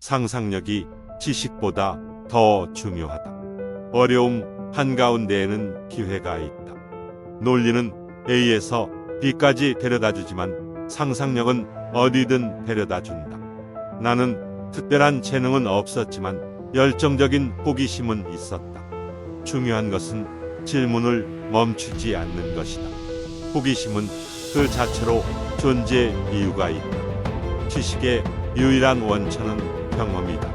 상상력이 지식보다 더 중요하다. 어려움 한가운데에는 기회가 있다. 논리는 A에서 B까지 데려다 주지만 상상력은 어디든 데려다 준다. 나는 특별한 재능은 없었지만 열정적인 호기심은 있었다. 중요한 것은 질문을 멈추지 않는 것이다. 호기심은 그 자체로 존재 이유가 있다. 지식의 유일한 원천은 경험이다.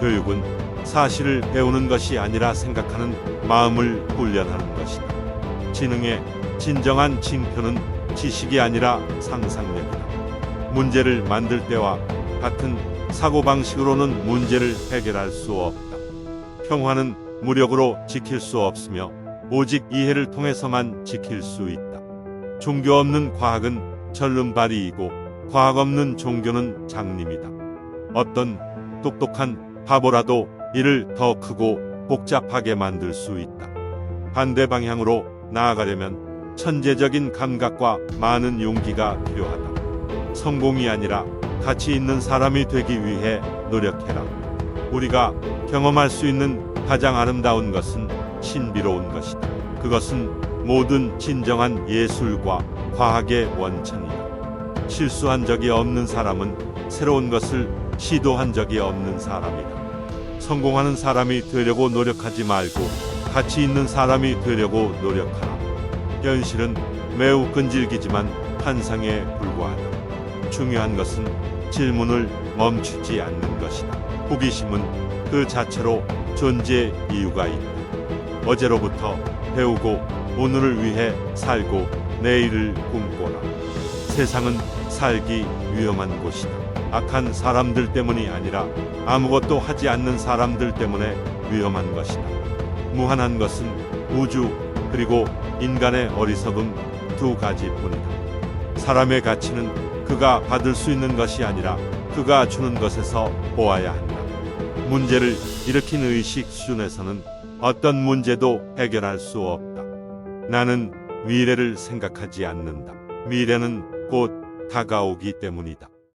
교육은 사실을 배우는 것이 아니라 생각하는 마음을 훈련하는 것이다. 지능의 진정한 징표는 지식이 아니라 상상력이다. 문제를 만들 때와 같은 사고방식으로는 문제를 해결할 수 없다. 평화는 무력으로 지킬 수 없으며 오직 이해를 통해서만 지킬 수 있다. 종교 없는 과학은 절름발이이고 과학 없는 종교는 장님이다. 어떤 똑똑한 바보라도 이를 더 크고 복잡하게 만들 수 있다. 반대 방향으로 나아가려면 천재적인 감각과 많은 용기가 필요하다. 성공이 아니라 가치 있는 사람이 되기 위해 노력해라. 우리가 경험할 수 있는 가장 아름다운 것은 신비로운 것이다. 그것은 모든 진정한 예술과 과학의 원천이다. 실수한 적이 없는 사람은 새로운 것을 시도한 적이 없는 사람이다. 성공하는 사람이 되려고 노력하지 말고 가치 있는 사람이 되려고 노력하라. 현실은 매우 끈질기지만 환상에 불과하다. 중요한 것은 질문을 멈추지 않는 것이다. 호기심은 그 자체로 존재 이유가 있다. 어제로부터 배우고 오늘을 위해 살고 내일을 꿈꿔라. 세상은 살기 위험한 곳이다. 악한 사람들 때문이 아니라 아무것도 하지 않는 사람들 때문에 위험한 것이다. 무한한 것은 우주 그리고 인간의 어리석음 두 가지뿐이다. 사람의 가치는 그가 받을 수 있는 것이 아니라 그가 주는 것에서 보아야 한다. 문제를 일으킨 의식 수준에서는 어떤 문제도 해결할 수 없다. 나는 미래를 생각하지 않는다. 미래는 곧 다가오기 때문이다.